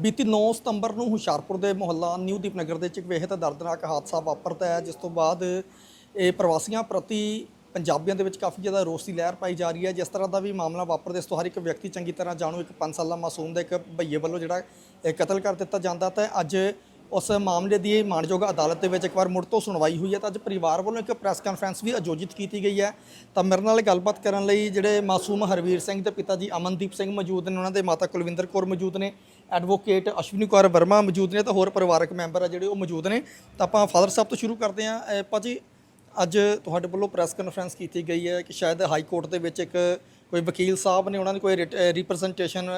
ਬੀਤੀ 9 ਸਤੰਬਰ ਨੂੰ ਹੁਸ਼ਿਆਰਪੁਰ ਦੇ ਮੁਹੱਲਾ ਨਿਊ ਦੀਪਨਗਰ ਦੇ ਵਿੱਚ ਇੱਕ ਵੇਹਤ ਦਰਦਨਾਕ ਹਾਦਸਾ ਵਾਪਰਦਾ ਹੈ, ਜਿਸ ਤੋਂ ਬਾਅਦ ਇਹ ਪ੍ਰਵਾਸੀਆਂ ਪ੍ਰਤੀ ਪੰਜਾਬੀਆਂ ਦੇ ਵਿੱਚ ਕਾਫੀ ਜ਼ਿਆਦਾ ਰੋਸ ਦੀ ਲਹਿਰ ਪਾਈ ਜਾ ਰਹੀ ਹੈ। ਜਿਸ ਤਰ੍ਹਾਂ ਦਾ ਵੀ ਮਾਮਲਾ ਵਾਪਰਦਾ, ਇਸ ਤੋਂ ਹਰ ਇੱਕ ਵਿਅਕਤੀ ਚੰਗੀ ਤਰ੍ਹਾਂ ਜਾਣੂ, ਇੱਕ 5 ਸਾਲਾ ਮਾਸੂਮ ਦਾ ਇੱਕ ਭਈਏ ਵੱਲੋਂ ਜਿਹੜਾ ਇਹ ਕਤਲ ਕਰ ਦਿੱਤਾ ਜਾਂਦਾ ਤਾਂ ਅੱਜ ਉਸ ਮਾਮਲੇ ਦੀ ਮਾਣਯੋਗ ਅਦਾਲਤ ਦੇ ਵਿੱਚ ਇੱਕ ਵਾਰ ਮੁੜ ਤੋਂ ਸੁਣਵਾਈ ਹੋਈ ਹੈ ਤਾਂ ਅੱਜ ਪਰਿਵਾਰ ਵੱਲੋਂ ਇੱਕ ਪ੍ਰੈਸ ਕਾਨਫਰੰਸ ਵੀ ਆਯੋਜਿਤ ਕੀਤੀ ਗਈ ਹੈ। ਤਾਂ ਮੇਰੇ ਨਾਲ ਗੱਲਬਾਤ ਕਰਨ ਲਈ ਜਿਹੜੇ ਮਾਸੂਮ ਹਰਵੀਰ ਸਿੰਘ ਦੇ ਪਿਤਾ ਜੀ ਅਮਨਦੀਪ ਸਿੰਘ ਮੌਜੂਦ ਨੇ, ਉਹਨਾਂ ਦੇ ਮਾਤਾ ਕੁਲਵਿੰਦਰ ਕੌਰ ਮੌਜੂਦ ਨੇ। ਐਡਵੋਕੇਟ ਅਸ਼ਵਨੀ ਕੌਰ ਵਰਮਾ ਮੌਜੂਦ ਨੇ ਤਾਂ ਹੋਰ ਪਰਿਵਾਰਕ ਮੈਂਬਰ ਆ ਜਿਹੜੇ ਉਹ ਮੌਜੂਦ ਨੇ। ਤਾਂ ਆਪਾਂ ਫਾਦਰ ਸਾਹਿਬ ਤੋਂ ਸ਼ੁਰੂ ਕਰਦੇ ਹਾਂ। ਅਹ ਭਾਜੀ, ਅੱਜ ਤੁਹਾਡੇ ਵੱਲੋਂ ਪ੍ਰੈਸ ਕਾਨਫਰੰਸ ਕੀਤੀ ਗਈ ਹੈ ਕਿ ਸ਼ਾਇਦ ਹਾਈ ਕੋਰਟ ਦੇ ਵਿੱਚ ਇੱਕ ਕੋਈ ਵਕੀਲ ਸਾਹਿਬ ਨੇ ਉਹਨਾਂ ਨੇ ਕੋਈ ਰਿਪਰੈਜ਼ੈਂਟੇਸ਼ਨ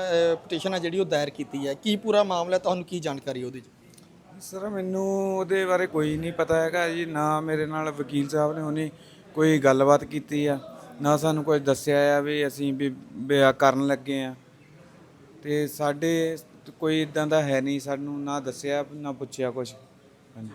ਪਟੀਸ਼ਨ ਹੈ ਜਿਹੜੀ ਉਹ ਦਾਇਰ ਕੀਤੀ ਹੈ। ਕੀ ਪੂਰਾ ਮਾਮਲਾ, ਤੁਹਾਨੂੰ ਕੀ ਜਾਣਕਾਰੀ ਹੈ ਉਹਦੀ? ਸਰ, ਮੈਨੂੰ ਉਹਦੇ ਬਾਰੇ ਕੋਈ ਨਹੀਂ ਪਤਾ ਹੈਗਾ ਜੀ। ਨਾ ਮੇਰੇ ਨਾਲ ਵਕੀਲ ਸਾਹਿਬ ਨੇ ਉਹਨੇ ਕੋਈ ਗੱਲਬਾਤ ਕੀਤੀ ਆ। ਨਾ ਸਾਨੂੰ ਕੋਈ ਦੱਸਿਆ ਆ ਵੀ ਅਸੀਂ ਵੀ ਕਰਨ ਲੱਗੇ ਆ। ਤੇ ਸਾਡੇ ਕੋਈ ਇਦਾਂ ਦਾ ਹੈ ਨਹੀਂ ਸਾਨੂੰ ਨਾ ਦੱਸਿਆ ਨਾ ਪੁੱਛਿਆ ਕੁਝ ਹਾਂਜੀ।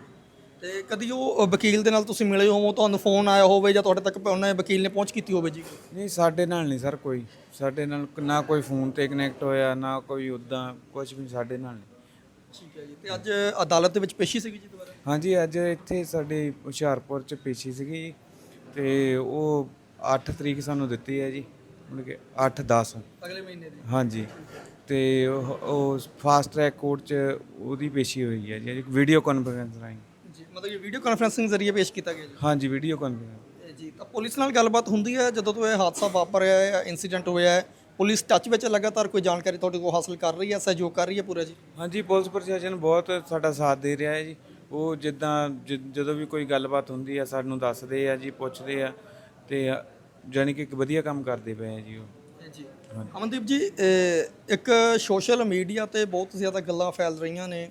ਤੇ ਕਦੀ ਉਹ ਵਕੀਲ ਦੇ ਨਾਲ ਤੁਸੀਂ ਮਿਲੇ ਹੋਵੋ ਤੁਹਾਨੂੰ ਫੋਨ ਆਇਆ ਹੋਵੇ ਜਾਂ ਤੁਹਾਡੇ ਤੱਕ ਉਹਨੇ ਵਕੀਲ ਨੇ ਪਹੁੰਚ ਕੀਤੀ ਹੋਵੇ ਜੀ? ਨਹੀਂ ਸਾਡੇ ਨਾਲ ਨਹੀਂ ਸਰ ਕੋਈ। ਸਾਡੇ ਨਾਲ ਨਾ ਕੋਈ ਫੋਨ ਤੇ ਕਨੈਕਟ ਹੋਇਆ ਨਾ ਕੋਈ ਉਦਾਂ ਕੁਝ ਵੀ ਸਾਡੇ ਨਾਲ ਨਹੀਂ। ਠੀਕ ਹੈ ਜੀ ਤੇ ਅੱਜ ਅਦਾਲਤ ਦੇ ਵਿੱਚ ਪੇਸ਼ੀ ਸੀਗੀ ਜੀ ਦੁਬਾਰਾ? ਹਾਂਜੀ ਅੱਜ ਇੱਥੇ ਸਾਡੇ ਹੁਸ਼ਿਆਰਪੁਰ ਚ ਪੇਸ਼ੀ ਸੀਗੀ। ਤੇ ਉਹ 8 ਤਰੀਕ ਸਾਨੂੰ ਦਿੱਤੀ ਹੈ ਜੀ। ਮਤਲਬ ਕਿ 8 10 ਅਗਲੇ ਮਹੀਨੇ ਦੀ। ਹਾਂਜੀ। ਤੇ ਉਹ ਫਾਸਟ ਟਰੈਕ ਕੋਰਟ ਚ ਉਹਦੀ ਪੇਸ਼ੀ ਹੋਈ ਹੈ ਜੀ ਵੀਡੀਓ ਕਾਨਫਰੰਸ ਰਾਹੀਂ। ਜੀ ਮਤਲਬ ਇਹ ਵੀਡੀਓ ਕਾਨਫਰੈਂਸਿੰਗ ਜ਼ਰੀਏ ਪੇਸ਼ ਕੀਤਾ ਗਿਆ ਜੀ। ਹਾਂਜੀ ਵੀਡੀਓ ਕਾਨਫਰੰਸ ਜੀ ਤਾਂ ਪੁਲਿਸ ਨਾਲ ਗੱਲਬਾਤ ਹੁੰਦੀ ਹੈ ਜਦੋਂ ਤੋਂ ਇਹ ਹਾਦਸਾ ਵਾਪਰਿਆ ਹੈ ਇਨਸੀਡੈਂਟ ਹੋਇਆ ਹੈ। ਪੁਲਿਸ ਟੱਚ ਵਿੱਚ ਲਗਾਤਾਰ ਕੋਈ ਜਾਣਕਾਰੀ ਤੁਹਾਡੇ ਕੋਲ ਹਾਸਲ ਕਰ ਰਹੀ ਹੈ ਸਹਿਯੋਗ ਕਰ ਰਹੀ ਹੈ ਪੂਰਾ ਜੀ? ਹਾਂਜੀ ਪੁਲਿਸ ਪ੍ਰਸ਼ਾਸਨ ਬਹੁਤ ਸਾਡਾ ਸਾਥ ਦੇ ਰਿਹਾ ਹੈ ਜੀ। ਉਹ ਜਿੱਦਾਂ ਜਦੋਂ ਵੀ ਕੋਈ ਗੱਲਬਾਤ ਹੁੰਦੀ ਹੈ ਸਾਨੂੰ ਦੱਸਦੇ ਆ ਜੀ ਪੁੱਛਦੇ ਆ। ਤੇ ਜਾਨੀ ਕਿ ਇੱਕ ਵਧੀਆ ਕੰਮ ਕਰਦੇ ਪਏ ਆ ਜੀ ਉਹ। ਜੀ। ਅਮਨਦੀਪ ਜੀ ਇਹ ਇੱਕ ਸੋਸ਼ਲ ਮੀਡੀਆ ਤੇ ਬਹੁਤ ਜ਼ਿਆਦਾ ਗੱਲਾਂ ਫੈਲ ਰਹੀਆਂ ਨੇ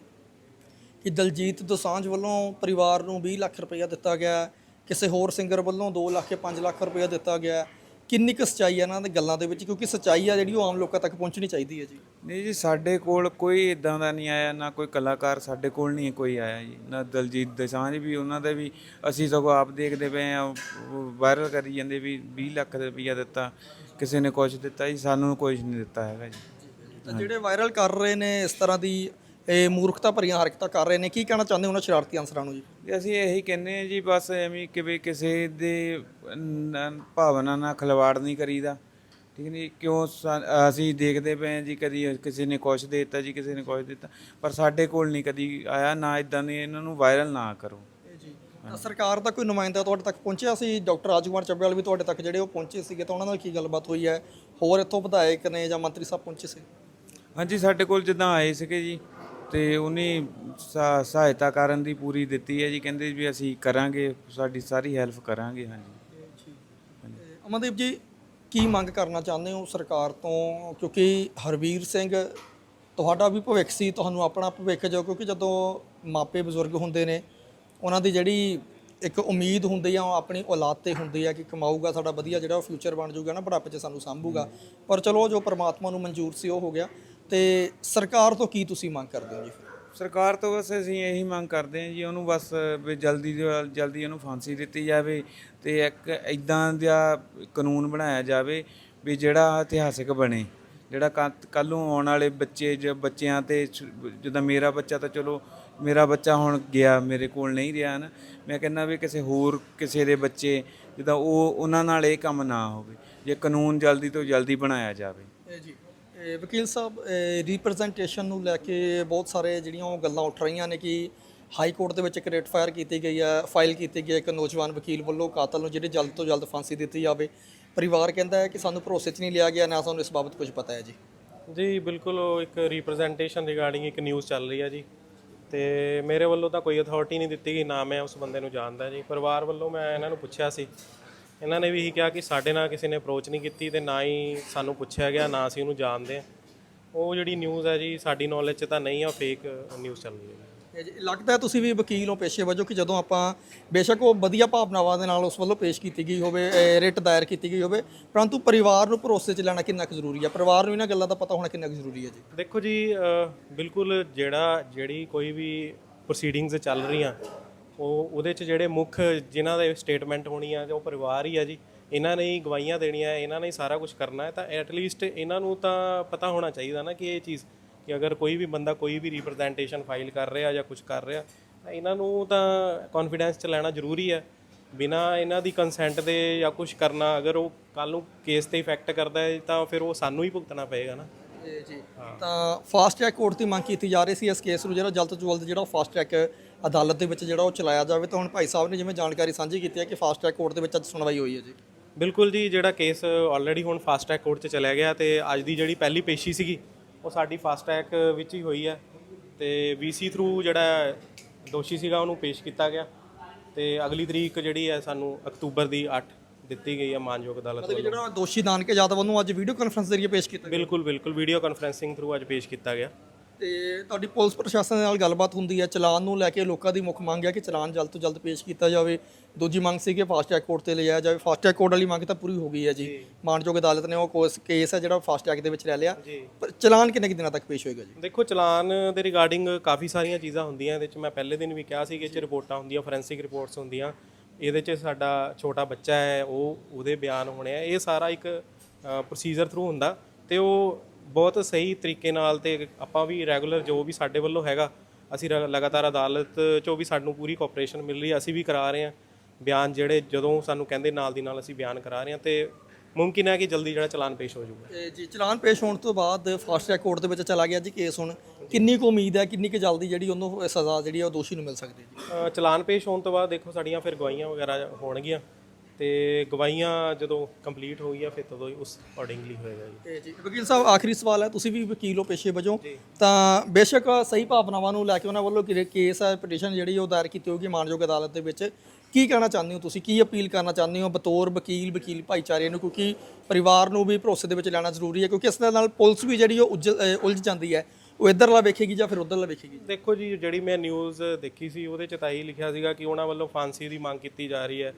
ਕਿ ਦਲਜੀਤ ਦੋਸਾਂਝ ਵੱਲੋਂ ਪਰਿਵਾਰ ਨੂੰ 20 ਲੱਖ ਰੁਪਇਆ ਦਿੱਤਾ ਗਿਆ ਕਿਸੇ ਹੋਰ ਸਿੰਗਰ ਵੱਲੋਂ 2 ਲੱਖ ਜਾਂ 5 ਲੱਖ ਰੁਪਇਆ ਦਿੱਤਾ ਗਿਆ। ਕਿੰਨੀ ਕੁ ਸੱਚਾਈ ਹੈ ਇਹਨਾਂ ਦੀ ਗੱਲਾਂ ਦੇ ਵਿੱਚ? ਕਿਉਂਕਿ ਸੱਚਾਈ ਆ ਜਿਹੜੀ ਉਹ ਆਮ ਲੋਕਾਂ ਤੱਕ ਪਹੁੰਚਣੀ ਚਾਹੀਦੀ ਹੈ ਜੀ। ਨਹੀਂ ਜੀ ਸਾਡੇ ਕੋਲ ਕੋਈ ਇਦਾਂ ਦਾ ਨਹੀਂ ਆਇਆ ਨਾ ਕੋਈ ਕਲਾਕਾਰ ਸਾਡੇ ਕੋਲ ਨਹੀਂ ਕੋਈ ਆਇਆ ਜੀ। ਨਾ ਦਲਜੀਤ ਦੋਸਾਂਝ ਵੀ ਉਹਨਾਂ ਦੇ ਵੀ ਅਸੀਂ ਸਗੋਂ ਆਪ ਦੇਖਦੇ ਪਏ ਆ ਵਾਇਰਲ ਕਰੀ ਜਾਂਦੇ ਵੀ 20 ਲੱਖ ਰੁਪਈਆ ਦਿੱਤਾ ਕਿਸੇ ਨੇ ਕੁਝ ਦਿੱਤਾ ਜੀ ਸਾਨੂੰ ਕੁਝ ਨਹੀਂ ਦਿੱਤਾ ਹੈਗਾ ਜੀ। ਤਾਂ ਜਿਹੜੇ ਵਾਇਰਲ ਕਰ ਰਹੇ ਨੇ ਇਸ ਤਰ੍ਹਾਂ ਦੀ ਇਹ ਮੂਰਖਤਾ ਭਰੀਆਂ ਹਰਕਤਾਂ ਕਰ ਰਹੇ ਨੇ। ਕੀ ਕਹਿਣਾ ਚਾਹੁੰਦੇ ਹੋ ਉਹਨਾਂ ਸ਼ਰਾਰਤੀ ਅਨਸਰਾਂ ਨੂੰ ਜੀ? ਅਸੀਂ ਇਹੀ ਕਹਿੰਦੇ ਆ ਜੀ ਬਸ ਐਵੇਂ ਕਿ ਵੀ ਕਿਸੇ ਦੇ ਨ- ਭਾਵਨਾ ਨਾਲ ਖਿਲਵਾੜ ਨਹੀਂ ਕਰੀਦਾ। ਠੀਕ ਨਹੀਂ? ਕਿਉਂ ਸਾ- ਅਸੀਂ ਦੇਖਦੇ ਪਏ ਜੀ ਕਦੀ ਕਿਸੇ ਨੇ ਕੁਛ ਦੇ ਦਿੱਤਾ ਜੀ ਕਿਸੇ ਨੇ ਕੁਛ ਦਿੱਤਾ। ਪਰ ਸਾਡੇ ਕੋਲ ਨਹੀਂ ਕਦੀ ਆਇਆ ਨਾ ਇਦਾਂ ਦੇ ਇਹਨਾਂ ਨੂੰ ਵਾਇਰਲ ਨਾ ਕਰੋ। ਜੀ। ਤਾਂ ਸਰਕਾਰ ਦਾ ਕੋਈ ਨੁਮਾਇੰਦਾ ਤੁਹਾਡੇ ਤੱਕ ਪਹੁੰਚਿਆ ਸੀ? ਡਾਕਟਰ ਰਾਜਕੁਮਾਰ ਚੱਬੇਵਾਲ ਵੀ ਤੁਹਾਡੇ ਤੱਕ ਜਿਹੜੇ ਉਹ ਪਹੁੰਚੇ ਸੀਗੇ ਤਾਂ ਉਹਨਾਂ ਨਾਲ ਕੀ ਗੱਲਬਾਤ ਹੋਈ ਹੈ? ਹੋਰ ਇੱਥੋਂ ਵਿਧਾਇਕ ਨੇ ਜਾਂ ਮੰਤਰੀ ਸਾਹਿਬ ਪਹੁੰਚੇ ਸੀ? ਹਾਂਜੀ ਸਾਡੇ ਕੋਲ ਜਿੱਦਾਂ ਆਏ ਸੀਗੇ ਜੀ ਤੇ ਉਹਨੇ ਸਹਾ- ਸਹਾਇਤਾ ਕਰਨ ਦੀ ਪੂਰੀ ਦਿੱਤੀ ਹੈ ਜੀ। ਕਹਿੰਦੇ ਵੀ ਅਸੀਂ ਕਰਾਂਗੇ ਸਾਡੀ ਸਾਰੀ ਹੈਲਪ ਕਰਾਂਗੇ ਹਾਂਜੀ। ਅਮਨਦੀਪ ਜੀ ਕੀ ਮੰਗ ਕਰਨਾ ਚਾਹੁੰਦੇ ਹੋ ਸਰਕਾਰ ਤੋਂ? ਕਿਉਂਕਿ ਹਰਵੀਰ ਸਿੰਘ ਤੁਹਾਡਾ ਵੀ ਭਵਿੱਖ ਸੀ ਤੁਹਾਨੂੰ ਆਪਣਾ ਭਵਿੱਖ ਜੋ ਕਿਉਂਕਿ ਜਦੋਂ ਮਾਪੇ ਬਜ਼ੁਰਗ ਹੁੰਦੇ ਨੇ ਉਹਨਾਂ ਦੀ ਜਿਹੜੀ ਇੱਕ ਉਮੀਦ ਹੁੰਦੀ ਆ ਉਹ ਆਪਣੀ ਔਲਾਦ ਤੇ ਹੁੰਦੀ ਆ ਕਿ ਕਮਾਊਗਾ ਸਾਡਾ ਵਧੀਆ ਜਿਹੜਾ ਫਿਊਚਰ ਬਣ ਜਾਊਗਾ ਨਾ ਬੁਢਾਪੇ 'ਚ ਸਾਨੂੰ ਸੰਭੂਗਾ। ਪਰ ਚਲੋ ਜੋ ਪ੍ਰਮਾਤਮਾ ਨੂੰ ਮਨਜ਼ੂਰ ਸੀ ਉਹ ਹੋ ਗਿਆ। ਤੇ ਸਰਕਾਰ ਤੋਂ ਕੀ ਤੁਸੀਂ ਮੰਗ ਕਰਦੇ ਹੋ ਜੀ ਫਿਰ? ਸਰਕਾਰ ਤੋਂ ਬਸ ਅਸੀਂ ਇਹੀ ਮੰਗ ਕਰਦੇ ਹਾਂ ਜੀ ਉਹਨੂੰ ਬਸ ਵੀ ਜਲਦੀ ਤੋਂ ਜਲਦੀ ਉਹਨੂੰ ਫਾਂਸੀ ਦਿੱਤੀ ਜਾਵੇ ਤੇ ਇੱਕ ਇਦਾਂ ਦਾ ਕਾਨੂੰਨ ਬਣਾਇਆ ਜਾਵੇ ਵੀ ਜਿਹੜਾ ਇਤਿਹਾਸਿਕ ਬਣੇ ਜਿਹੜਾ ਕੱਲ ਨੂੰ ਆਉਣ ਵਾਲੇ ਬੱਚੇ ਜ ਬੱਚਿਆਂ ਤੇ ਜਿੱਦਾਂ ਮੇਰਾ ਬੱਚਾ ਤਾਂ ਚਲੋ ਮੇਰਾ ਬੱਚਾ ਹੁਣ ਗਿਆ ਮੇਰੇ ਕੋਲ ਨਹੀਂ ਰਿਹਾ ਨਾ ਮੈਂ ਕਹਿੰਦਾ ਵੀ ਕਿਸੇ ਹੋਰ ਕਿਸੇ ਦੇ ਬੱਚੇ ਜਿੱਦਾਂ ਉਹ ਉਹਨਾਂ ਨਾਲ ਇਹ ਕੰਮ ਨਾ ਹੋਵੇ ਜੇ ਕਾਨੂੰਨ ਜਲਦੀ ਤੋਂ ਜਲਦੀ ਬਣਾਇਆ ਜਾਵੇ। ਜੀ। ਵਕੀਲ ਸਾਹਿਬ ਰਿਪਰੈਜ਼ੈਂਟੇਸ਼ਨ ਨੂੰ ਲੈ ਕੇ ਬਹੁਤ ਸਾਰੇ ਜਿਹੜੀਆਂ ਉਹ ਗੱਲਾਂ ਉੱਠ ਰਹੀਆਂ ਨੇ ਕਿ ਹਾਈ ਕੋਰਟ ਦੇ ਵਿੱਚ ਇੱਕ ਰੇਟ ਫਾਇਰ ਕੀਤੀ ਗਈ ਹੈ ਫਾਈਲ ਕੀਤੀ ਗਈ ਹੈ ਇੱਕ ਨੌਜਵਾਨ ਵਕੀਲ ਵੱਲੋਂ ਕਾਤਲ ਨੂੰ, ਜਿਹੜੇ ਜਲਦ ਤੋਂ ਜਲਦ ਫਾਂਸੀ ਦਿੱਤੀ ਜਾਵੇ। ਪਰਿਵਾਰ ਕਹਿੰਦਾ ਹੈ ਕਿ ਸਾਨੂੰ ਭਰੋਸੇ 'ਚ ਨਹੀਂ ਲਿਆ ਗਿਆ, ਨਾ ਸਾਨੂੰ ਇਸ ਬਾਬਤ ਕੁਝ ਪਤਾ ਹੈ ਜੀ। ਜੀ, ਬਿਲਕੁਲ ਉਹ ਇੱਕ ਰਿਪਰੈਜ਼ੈਂਟੇਸ਼ਨ ਰਿਗਾਰਡਿੰਗ ਇੱਕ ਨਿਊਜ਼ ਚੱਲ ਰਹੀ ਹੈ ਜੀ। ਤੇ ਮੇਰੇ ਵੱਲੋਂ ਤਾਂ ਕੋਈ ਅਥਾਰਟੀ ਨਹੀਂ ਦਿੱਤੀ ਗਈ, ਨਾ ਮੈਂ ਉਸ ਬੰਦੇ ਨੂੰ ਜਾਣਦਾ ਜੀ। ਪਰਿਵਾਰ ਵੱਲੋਂ ਮੈਂ ਇਹਨਾਂ ਨੂੰ ਪੁੱਛਿਆ ਸੀ ਇਹਨਾਂ ਨੇ ਵੀ ਇਹੀ ਕਿਹਾ ਕਿ ਸਾਡੇ ਨਾਲ ਕਿਸੇ ਨੇ ਅਪਰੋਚ ਨਹੀਂ ਕੀਤੀ ਤੇ ਨਾ ਹੀ ਸਾਨੂੰ ਪੁੱਛਿਆ ਗਿਆ ਨਾ ਅਸੀਂ ਉਹਨੂੰ ਜਾਣਦੇ ਹਾਂ। ਉਹ ਜਿਹੜੀ ਨਿਊਜ਼ ਹੈ ਜੀ ਸਾਡੀ ਨੌਲੇਜ 'ਚ ਤਾਂ ਨਹੀਂ ਆ ਫੇਕ ਨਿਊਜ਼ ਚੱਲ ਰਹੀ ਹੈ ਜੀ। ਲੱਗਦਾ ਤੁਸੀਂ ਵੀ ਵਕੀਲ ਹੋ ਪੇਸ਼ੇ ਵਜੋਂ ਕਿ ਜਦੋਂ ਆਪਾਂ ਬੇਸ਼ੱਕ ਉਹ ਵਧੀਆ ਭਾਵਨਾਵਾਂ ਦੇ ਨਾਲ ਉਸ ਵੱਲੋਂ ਪੇਸ਼ ਕੀਤੀ ਗਈ ਹੋਵੇ ਰਿਟ ਦਾਇਰ ਕੀਤੀ ਗਈ ਹੋਵੇ ਪਰੰਤੂ ਪਰਿਵਾਰ ਨੂੰ ਭਰੋਸੇ 'ਚ ਲੈਣਾ ਕਿੰਨਾ ਕੁ ਜ਼ਰੂਰੀ ਹੈ? ਪਰਿਵਾਰ ਨੂੰ ਇਹਨਾਂ ਗੱਲਾਂ ਦਾ ਪਤਾ ਹੋਣਾ ਕਿੰਨਾ ਕੁ ਜ਼ਰੂਰੀ ਹੈ ਜੀ? ਦੇਖੋ ਜੀ ਬਿਲਕੁਲ ਜਿਹੜਾ ਜਿਹੜੀ ਕੋਈ ਵੀ ਪ੍ਰੋਸੀਡਿੰਗਸ ਚੱਲ ਰਹੀਆਂ ਉਹ ਉਹਦੇ ਚ ਜਿਹੜੇ ਮੁੱਖ ਜਿਨ੍ਹਾਂ ਦੇ ਸਟੇਟਮੈਂਟ ਹੋਣੀ ਆ ਉਹ ਪਰਿਵਾਰ ਹੀ ਆ ਜੀ ਇਹਨਾਂ ਨੇ ਹੀ ਗਵਾਹੀਆਂ ਦੇਣੀਆਂ ਇਹਨਾਂ ਨੇ ਹੀ ਸਾਰਾ ਕੁਝ ਕਰਨਾ ਹੈ ਤਾਂ ਐਟ ਲੀਸਟ ਇਹਨਾਂ ਨੂੰ ਤਾਂ ਪਤਾ ਹੋਣਾ ਚਾਹੀਦਾ ਨਾ ਕਿ ਇਹ ਚੀਜ਼ ਕਿ ਅਗਰ ਕੋਈ ਵੀ ਬੰਦਾ ਕੋਈ ਵੀ ਰਿਪਰੈਜ਼ੈਂਟੇਸ਼ਨ ਫਾਈਲ ਕਰ ਰਿਹਾ ਜਾਂ ਕੁਝ ਕਰ ਰਿਹਾ ਤਾਂ ਇਹਨਾਂ ਨੂੰ ਤਾਂ ਕੌਨਫੀਡੈਂਸ ਚ ਲੈਣਾ ਜ਼ਰੂਰੀ ਹੈ। ਬਿਨਾ ਇਹਨਾਂ ਦੀ ਕੰਸੈਂਟ ਦੇ ਜਾਂ ਕੁਝ ਕਰਨਾ ਅਗਰ ਉਹ ਕੱਲ ਨੂੰ ਕੇਸ ਤੇ ਇਫੈਕਟ ਕਰਦਾ ਹੈ ਤਾਂ ਫਿਰ ਉਹ ਸਾਨੂੰ ਹੀ ਭੁਗਤਣਾ ਪਏਗਾ ਨਾ। ਜੀ ਤਾਂ ਫਾਸਟ ਟਰੈਕ ਕੋਰਟ ਦੀ ਮੰਗ ਕੀਤੀ ਜਾ ਰਹੀ ਸੀ ਇਸ ਕੇਸ ਨੂੰ ਜਿਹੜਾ ਜਲਦ ਤੋਂ ਜਲਦ ਜਿਹੜਾ ਫਾਸਟ ਟਰੈਕ ਅਦਾਲਤ ਦੇ ਵਿੱਚ ਜਿਹੜਾ ਉਹ ਚਲਾਇਆ ਜਾਵੇ ਤਾਂ ਹੁਣ ਭਾਈ ਸਾਹਿਬ ਨੇ ਜਿਵੇਂ ਜਾਣਕਾਰੀ ਸਾਂਝੀ ਕੀਤੀ ਹੈ ਕਿ ਫਾਸਟ ਟਰੈਕ ਕੋਰਟ ਦੇ ਵਿੱਚ ਅੱਜ ਸੁਣਵਾਈ ਹੋਈ ਹੈ ਜੀ। ਬਿਲਕੁਲ ਜੀ ਜਿਹੜਾ ਕੇਸ ਆਲਰੇਡੀ ਹੁਣ ਫਾਸਟ ਟਰੈਕ ਕੋਰਟ 'ਚ ਚਲਿਆ ਗਿਆ ਤੇ ਅੱਜ ਦੀ ਜਿਹੜੀ ਪਹਿਲੀ ਪੇਸ਼ੀ ਸੀਗੀ ਉਹ ਸਾਡੀ ਫਾਸਟ ਟਰੈਕ ਵਿੱਚ ਹੀ ਹੋਈ ਹੈ ਤੇ ਵੀਸੀ ਥਰੂ ਜਿਹੜਾ ਦੋਸ਼ੀ ਸੀਗਾ ਉਹਨੂੰ ਪੇਸ਼ ਕੀਤਾ ਗਿਆ ਤੇ ਅਗਲੀ ਤਰੀਕ ਜਿਹੜੀ ਹੈ ਸਾਨੂੰ ਅਕਤੂਬਰ ਦੀ 8 ਦਿੱਤੀ ਗਈ ਹੈ ਮਾਨਯੋਗ ਅਦਾਲਤ ਮਤਲਬ ਵੱਲੋਂ। ਜਿਹੜਾ ਦੋਸ਼ੀ ਨਾਨਕੇ ਯਾਦਵ ਉਹਨੂੰ ਅੱਜ ਵੀਡੀਓ ਕਾਨਫਰੰਸ ਜ਼ਰੀਏ ਪੇਸ਼ ਕੀਤਾ ਗਿਆ। ਬਿਲਕੁਲ ਬਿਲਕੁਲ ਵੀਡੀਓ ਕਾਨਫਰੈਂਸਿੰਗ ਥਰੂ ਅੱਜ ਪੇਸ਼ ਕੀਤਾ ਗਿਆ। ਤੇ ਤੁਹਾਡੀ ਪੁਲਿਸ ਪ੍ਰਸ਼ਾਸਨ ਦੇ ਨਾਲ ਗੱਲਬਾਤ ਹੁੰਦੀ ਹੈ ਚਲਾਨ ਨੂੰ ਲੈ ਕੇ ਲੋਕਾਂ ਦੀ ਮੁੱਖ ਮੰਗ ਹੈ ਕਿ ਚਲਾਨ ਜਲਦ ਤੋਂ ਜਲਦ ਪੇਸ਼ ਕੀਤਾ ਜਾਵੇ। ਦੂਜੀ ਮੰਗ ਸੀ ਕਿ ਫਾਸਟ ਟਰੈਕ ਕੋਰਟ ਤੇ ਲਿਜਾਇਆ ਜਾਵੇ। ਫਾਸਟ ਟਰੈਕ ਕੋਰਟ ਵਾਲੀ ਮੰਗ ਤਾਂ ਪੂਰੀ ਹੋ ਗਈ ਹੈ ਜੀ। ਮਾਨਯੋਗ ਅਦਾਲਤ ਨੇ ਉਹ ਕੋਸ ਕੇਸ ਹੈ ਜਿਹੜਾ ਫਾਸਟ ਟਰੈਕ ਦੇ ਵਿੱਚ ਲੈ ਲਿਆ। ਪਰ ਚਲਾਨ ਕਿੰਨੇ ਕੁ ਦਿਨਾਂ ਤੱਕ ਪੇਸ਼ ਹੋਏਗਾ ਜੀ? ਦੇਖੋ ਚਲਾਨ ਦੇ ਰਿਗਾਰਡਿੰਗ ਕਾਫੀ ਸਾਰੀਆਂ ਚੀਜ਼ਾਂ ਹੁੰਦੀਆਂ ਇਹਦੇ ਚ ਮੈਂ ਪਹਿਲੇ ਦਿਨ ਵੀ ਕਿਹਾ ਸੀ ਕਿ ਇਹ ਚ ਰਿਪੋਰਟਾਂ ਹੁੰਦੀਆਂ ਫੋਰੈਂਸਿਕ ਰਿਪੋਰਟਸ ਹੁੰਦੀਆਂ। ਇਹਦੇ ਚ ਸਾਡਾ ਛੋਟਾ ਬੱਚਾ ਹੈ ਉਹ ਉਹਦੇ ਬਿਆਨ ਹੋਣੇ ਆ। ਇਹ ਸਾਰਾ ਇੱਕ ਪ੍ਰੋਸੀਜਰ ਥਰੂ ਹੁੰਦਾ ਤੇ ਉਹ ਬਹੁਤ ਸਹੀ ਤਰੀਕੇ ਨਾਲ ਤੇ ਆਪਾਂ ਵੀ ਰੈਗੂਲਰ ਜੋ ਵੀ ਸਾਡੇ ਵੱਲੋਂ ਹੈਗਾ ਅਸੀਂ ਰ- ਲਗਾਤਾਰ ਅਦਾਲਤ ਚੋਂ ਵੀ ਸਾਨੂੰ ਪੂਰੀ ਕੋਆਪਰੇਸ਼ਨ ਮਿਲ ਰਹੀ ਹੈ ਅਸੀਂ ਵੀ ਕਰਾ ਰਹੇ ਹਾਂ। ਬਿਆਨ ਜਿਹੜੇ ਜਦੋਂ ਸਾਨੂੰ ਕਹਿੰਦੇ ਨਾਲ ਦੀ ਨਾਲ ਅਸੀਂ ਬਿਆਨ ਕਰਾ ਰਹੇ ਹਾਂ ਤੇ ਮੁਮਕਿਨ ਹੈ ਕਿ ਜਲਦੀ ਜਿਹੜਾ ਚਲਾਨ ਪੇਸ਼ ਹੋ ਜਾਊਗਾ। ਤੇ ਜੀ ਚਲਾਨ ਪੇਸ਼ ਹੋਣ ਤੋਂ ਬਾਅਦ ਫਾਸਟ ਟਰੈਕ ਕੋਰਟ ਦੇ ਵਿੱਚ ਚਲਾ ਗਿਆ ਜੀ ਕੇਸ ਹੁਣ। ਕਿੰਨੀ ਕੁ ਉਮੀਦ ਹੈ ਕਿੰਨੀ ਕੁ ਜਲਦੀ ਜਿਹੜੀ ਉਹਨੂੰ ਸਜ਼ਾ ਜਿਹੜੀ ਹੈ ਉਹ ਦੋਸ਼ੀ ਨੂੰ ਮਿਲ ਸਕਦੀ ਹੈ ਜੀ? ਅ, ਚਲਾਨ ਪੇਸ਼ ਹੋਣ ਤੋਂ ਬਾਅਦ ਦੇਖੋ ਸਾਡੀਆਂ ਫਿਰ ਗਵਾਹੀਆਂ ਵਗੈਰਾ ਹੋਣਗੀਆਂ। ਤੇ ਗਵਾਹੀਆਂ ਜਦੋਂ ਕੰਪਲੀਟ ਹੋ ਗਈਆਂ ਫਿਰ ਤਦੋਂ ਹੀ ਉਸ ਅਕੋਰਡਿੰਗਲੀ ਹੋਏਗਾ ਜੀ। ਤੇ ਜੀ ਵਕੀਲ ਸਾਹਿਬ ਆਖਰੀ ਸਵਾਲ ਹੈ ਤੁਸੀਂ ਵੀ ਵਕੀਲ ਹੋ ਪੇਸ਼ੇ ਵਜੋਂ। ਤਾਂ ਬੇਸ਼ੱਕ ਸਹੀ ਭਾਵਨਾਵਾਂ ਨੂੰ ਲੈ ਕੇ ਉਹਨਾਂ ਵੱਲੋਂ ਕਿ ਕੇਸ ਹੈ ਪਟੀਸ਼ਨ ਜਿਹੜੀ ਉਹ ਦਾਇਰ ਕੀਤੀ ਹੋਗੀ ਮਾਨਯੋਗ ਅਦਾਲਤ ਦੇ ਵਿੱਚ। ਕੀ ਕਹਿਣਾ ਚਾਹੁੰਦੇ ਹੋ ਤੁਸੀਂ? ਕੀ ਅਪੀਲ ਕਰਨਾ ਚਾਹੁੰਦੇ ਹੋ ਬਤੌਰ ਵਕੀਲ ਵਕੀਲ ਭਾਈਚਾਰੇ ਨੂੰ? ਕਿਉਂਕਿ ਪਰਿਵਾਰ ਨੂੰ ਵੀ ਭਰੋਸੇ ਦੇ ਵਿੱਚ ਲੈਣਾ ਜ਼ਰੂਰੀ ਹੈ ਕਿਉਂਕਿ ਇਸ ਦੇ ਨਾਲ ਪੁਲਿਸ ਵੀ ਜਿਹੜੀ ਉਹ ਉਲਝ ਜਾਂਦੀ ਹੈ। ਉਹ ਇੱਧਰਲਾ ਵੇਖੇਗੀ ਜਾਂ ਫਿਰ ਉੱਧਰਲਾ ਵੇਖੇਗੀ? ਦੇਖੋ ਜੀ ਜਿਹੜੀ ਮੈਂ ਨਿਊਜ਼ ਦੇਖੀ ਸੀ ਉਹਦੇ ਚ ਤਾਂ ਇਹੀ ਲਿਖਿਆ ਸੀਗਾ ਕਿ ਉਹਨਾਂ ਵੱਲੋਂ ਫਾਂਸੀ ਦੀ ਮੰਗ ਕੀਤੀ ਜਾ ਰਹੀ ਹੈ।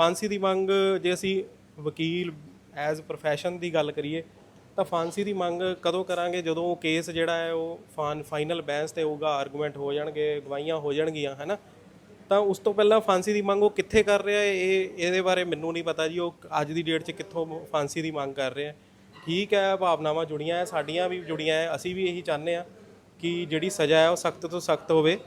ਫਾਂਸੀ ਦੀ ਮੰਗ, ਜੇ ਅਸੀਂ ਵਕੀਲ ਐਜ਼ ਪ੍ਰੋਫੈਸ਼ਨ ਦੀ ਗੱਲ ਕਰੀਏ, ਤਾਂ ਫਾਂਸੀ ਦੀ ਮੰਗ ਕਦੋਂ ਕਰਾਂਗੇ? ਜਦੋਂ ਉਹ ਕੇਸ ਜਿਹੜਾ ਹੈ, ਉਹ ਫਾਨ ਫਾਈਨਲ ਬੈਂਸ ਤੇ ਹੋਊਗਾ ਆਰਗੂਮੈਂਟ ਹੋ ਜਾਣਗੇ, ਗਵਾਹੀਆਂ ਹੋ ਜਾਣਗੀਆਂ, ਹੈਨਾ? ਤਾਂ ਉਸ ਤੋਂ ਪਹਿਲਾਂ ਫਾਂਸੀ ਦੀ ਮੰਗ ਉਹ ਕਿੱਥੇ ਕਰ ਰਿਹਾ ਹੈ? ਇਹ, ਇਹਦੇ ਬਾਰੇ ਮੈਨੂੰ ਨਹੀਂ ਪਤਾ ਜੀ, ਉਹ ਅੱਜ ਦੀ ਡੇਟ 'ਚ ਕਿੱਥੋਂ ਫਾਂਸੀ ਦੀ ਮੰਗ ਕਰ ਰਿਹਾ ਠੀਕ ਹੈ, ਭਾਵਨਾਵਾਂ ਜੁੜੀਆਂ ਹੈ, ਸਾਡੀਆਂ ਵੀ ਜੁੜੀਆਂ ਹੈ, ਅਸੀਂ ਵੀ ਇਹੀ ਚਾਹੁੰਦੇ ਆ ਕਿ ਜਿਹੜੀ ਸਜ਼ਾ ਹੈ, ਉਹ ਸਖਤ ਤੋਂ ਸਖਤ ਹੋਵੇ।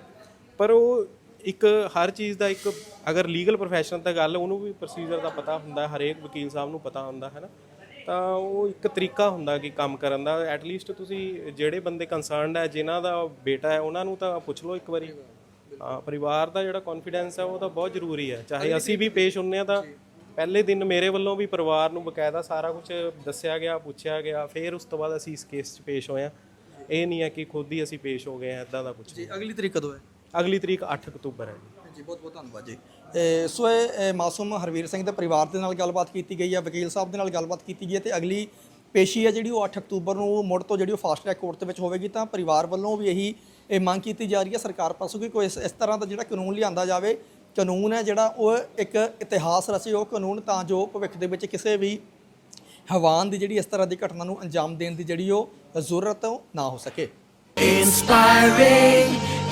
ਪਰ ਉਹ ਇੱਕ ਹਰ ਚੀਜ਼ ਦਾ ਇੱਕ ਅਗਰ ਲੀਗਲ ਪ੍ਰੋਫੈਸ਼ਨ ਤਾਂ ਗੱਲ ਉਹਨੂੰ ਵੀ ਪ੍ਰੋਸੀਜਰ ਦਾ ਪਤਾ ਹੁੰਦਾ ਹਰੇਕ ਵਕੀਲ ਸਾਹਿਬ ਨੂੰ ਪਤਾ ਹੁੰਦਾ ਹੈ ਨਾ? ਤਾਂ ਉਹ ਇੱਕ ਤਰੀਕਾ ਹੁੰਦਾ ਕਿ ਕੰਮ ਕਰਨ ਦਾ ਐਟ ਲੀਸਟ ਤੁਸੀਂ ਜਿਹੜੇ ਬੰਦੇ ਕੰਸਰਨਡ ਹੈ ਜਿਨ੍ਹਾਂ ਦਾ ਬੇਟਾ ਹੈ ਉਹਨਾਂ ਨੂੰ ਤਾਂ ਪੁੱਛ ਲਓ ਇੱਕ ਵਾਰੀ। ਹਾਂ ਪਰਿਵਾਰ ਦਾ ਜਿਹੜਾ ਕੌਨਫੀਡੈਂਸ ਹੈ ਉਹ ਤਾਂ ਬਹੁਤ ਜ਼ਰੂਰੀ ਹੈ। ਚਾਹੇ ਅਸੀਂ ਵੀ ਪੇਸ਼ ਹੁੰਨੇ ਆ ਤਾਂ ਪਹਿਲੇ ਦਿਨ ਮੇਰੇ ਵੱਲੋਂ ਵੀ ਪਰਿਵਾਰ ਨੂੰ ਬਕਾਇਦਾ ਸਾਰਾ ਕੁਝ ਦੱਸਿਆ ਗਿਆ ਪੁੱਛਿਆ ਗਿਆ ਫਿਰ ਉਸ ਤੋਂ ਬਾਅਦ ਅਸੀਂ ਇਸ ਕੇਸ 'ਚ ਪੇਸ਼ ਹੋਏ ਆ ਇਹ ਨਹੀਂ ਹੈ ਕਿ ਖੁਦ ਹੀ ਅਸੀਂ ਪੇਸ਼ ਹੋ ਗਏ ਆ ਇਦਾਂ ਦਾ ਕੁਝ ਜੀ ਅਗਲੀ ਤਰੀਕ ਕਦੋਂ ਹੈ? ਅਗਲੀ ਤਰੀਕ 8 ਅਕਤੂਬਰ ਹੈ। ਜੀ ਜੀ ਬਹੁਤ ਬਹੁਤ ਧੰਨਵਾਦ ਜੀ। ਸੋ ਇਹ ਮਾਸੂਮ ਹਰਵੀਰ ਸਿੰਘ ਦੇ ਪਰਿਵਾਰ ਦੇ ਨਾਲ ਗੱਲਬਾਤ ਕੀਤੀ ਗਈ ਹੈ ਵਕੀਲ ਸਾਹਿਬ ਦੇ ਨਾਲ ਗੱਲਬਾਤ ਕੀਤੀ ਗਈ ਹੈ ਤੇ ਅਗਲੀ ਪੇਸ਼ੀ ਹੈ ਜਿਹੜੀ ਉਹ 8 ਅਕਤੂਬਰ ਨੂੰ ਮੁੜ ਤੋਂ ਜਿਹੜੀ ਉਹ ਫਾਸਟ ਟਰੈਕ ਕੋਰਟ ਦੇ ਵਿੱਚ ਹੋਵੇਗੀ ਤਾਂ ਪਰਿਵਾਰ ਵੱਲੋਂ ਵੀ ਇਹੀ ਇਹ ਮੰਗ ਕੀਤੀ ਜਾ ਰਹੀ ਹੈ ਸਰਕਾਰ ਪਾਸੋਂ ਕਿ ਕੋਈ ਇਸ ਤਰ੍ਹਾਂ ਦਾ ਜਿਹੜਾ ਕਾਨੂੰਨ ਲਿਆਂਦਾ ਜਾਵੇ ਕਾਨੂੰਨ ਹੈ ਜਿਹੜਾ ਉਹ ਇੱਕ ਇਤਿਹਾਸ ਰਚੇ ਉਹ ਕਾਨੂੰਨ ਤਾਂ ਜੋ ਭਵਿੱਖ ਦੇ ਵਿੱਚ ਕਿਸੇ ਵੀ ਹਵਾਨ ਦੀ ਜਿਹੜੀ ਇਸ ਤਰ੍ਹਾਂ ਦੀ ਘਟਨਾ ਨੂੰ ਅੰਜਾਮ ਦੇਣ ਦੀ ਜਿਹੜੀ ਉਹ ਜ਼ਰੂਰਤ ਉਹ ਨਾ ਹੋ ਸਕੇ। Inspiring